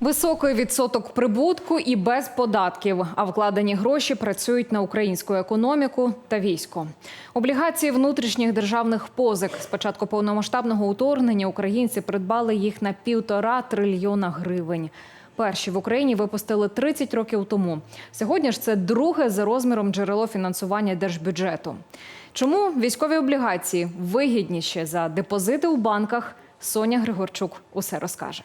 Високий відсоток прибутку і без податків, а вкладені гроші працюють на українську економіку та військо. Облігації внутрішніх державних позик з початку повномасштабного уторгнення українці придбали їх на півтора трильйона гривень. Перші в Україні випустили 30 років тому. Сьогодні ж це друге за розміром джерело фінансування держбюджету. Чому військові облігації вигідніші за депозити у банках? Соня Григорчук усе розкаже.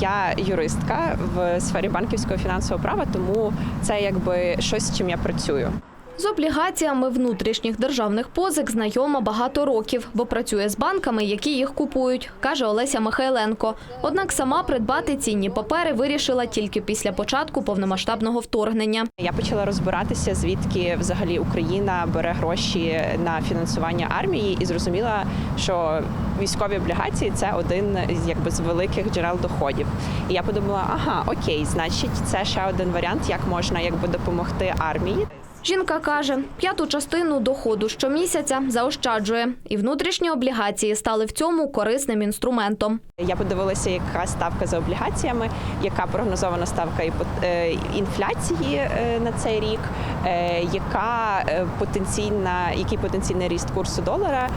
Я юристка в сфері банківського фінансового права, тому це якби щось, з чим я працюю. З облігаціями внутрішніх державних позик знайома багато років, бо працює з банками, які їх купують, каже Олеся Михайленко. Однак сама придбати цінні папери вирішила тільки після початку повномасштабного вторгнення. Я почала розбиратися, звідки взагалі Україна бере гроші на фінансування армії, і зрозуміла, що військові облігації це один якби з великих джерел доходів. І я подумала, ага, окей, значить, це ще один варіант, як можна якби допомогти армії. Жінка каже, п'яту частину доходу щомісяця заощаджує, і внутрішні облігації стали в цьому корисним інструментом. Я подивилася, яка ставка за облігаціями, яка прогнозована ставка е, інфляції е, на цей рік, е, яка потенційна, який потенційний ріст курсу долара.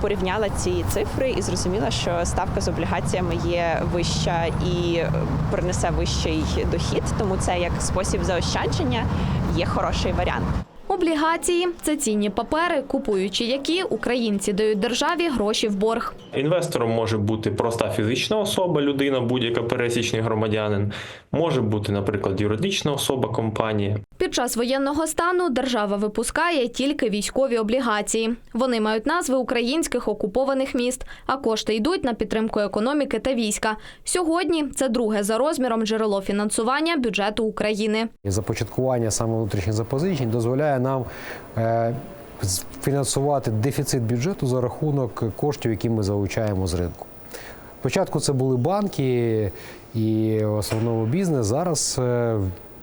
Порівняла ці цифри і зрозуміла, що ставка з облігаціями є вища і принесе вищий дохід. Тому це як спосіб заощадження є хороший варіант. Облігації це цінні папери, купуючи які українці дають державі гроші в борг. Інвестором може бути проста фізична особа, людина, будь-яка пересічний громадянин. Може бути, наприклад, юридична особа, компанія. Під час воєнного стану держава випускає тільки військові облігації. Вони мають назви українських окупованих міст, а кошти йдуть на підтримку економіки та війська. Сьогодні це друге за розміром джерело фінансування бюджету України. Започаткування саме внутрішніх запозичень дозволяє нам е, фінансувати дефіцит бюджету за рахунок коштів, які ми залучаємо з ринку. Спочатку це були банки і в основному бізнес. Зараз е,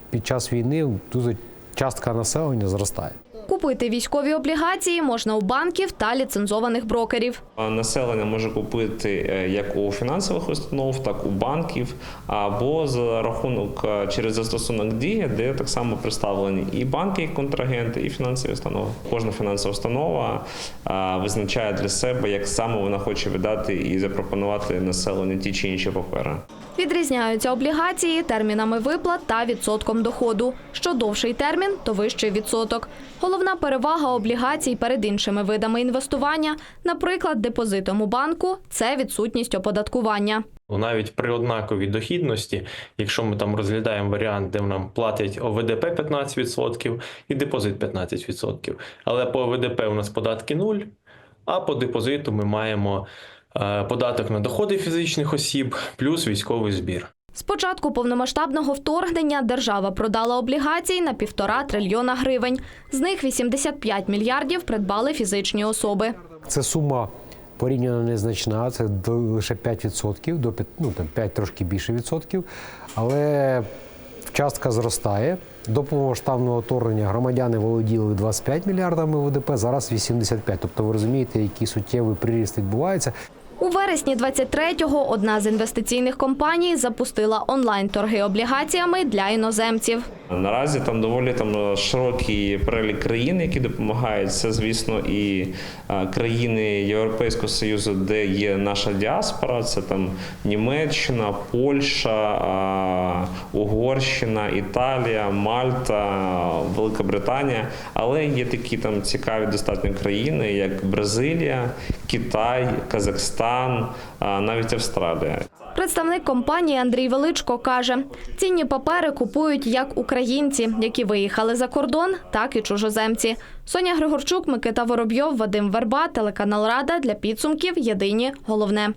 під час війни дуже частка населення зростає. Купити військові облігації можна у банків та ліцензованих брокерів. Населення може купити е, як у фінансових установ, так у банків, або за рахунок е, через застосунок дія, де так само представлені і банки, як контрагенти, і фінансові установи. Кожна фінансова установа визначає для себе, як саме вона хоче віддати і запропонувати населенню ті чи інші папери. Відрізняються облігації термінами виплат та відсотком доходу. Що довший термін, то вищий відсоток. Головна перевага облігацій перед іншими видами інвестування, наприклад, депозитом у банку, це відсутність оподаткування. Навіть при однаковій дохідності, якщо ми там розглядаємо варіант, де нам платять ОВДП 15% і депозит 15%. Але по ОВДП у нас податки 0, а по депозиту ми маємо податок на доходи фізичних осіб плюс військовий збір. З початку повномасштабного вторгнення держава продала облігацій на півтора трильйона гривень. З них 85 мільярдів придбали фізичні особи. Це сума порівняно незначна, це до, лише 5%, до, п'ят- ну, там, 5 трошки більше відсотків. Але частка зростає. До повномасштабного вторгнення громадяни володіли 25 мільярдами ВДП, зараз 85. Тобто ви розумієте, який суттєвий приріст відбувається. У вересні 23-го одна з інвестиційних компаній запустила онлайн-торги облігаціями для іноземців. Наразі там доволі там широкий перелік країн, які допомагають. Це, звісно, і е, країни Європейського Союзу, де є наша діаспора. Це там Німеччина, Польща, е, Угорщина, Італія, Мальта, Велика Британія. Але є такі там цікаві достатньо країни, як Бразилія, Китай, Казахстан, е, навіть Австралія. Представник компанії Андрій Величко каже, цінні папери купують як українці, які виїхали за кордон, так і чужоземці. Соня Григорчук, Микита Воробйов, Вадим Верба, телеканал Рада для підсумків. Єдині головне.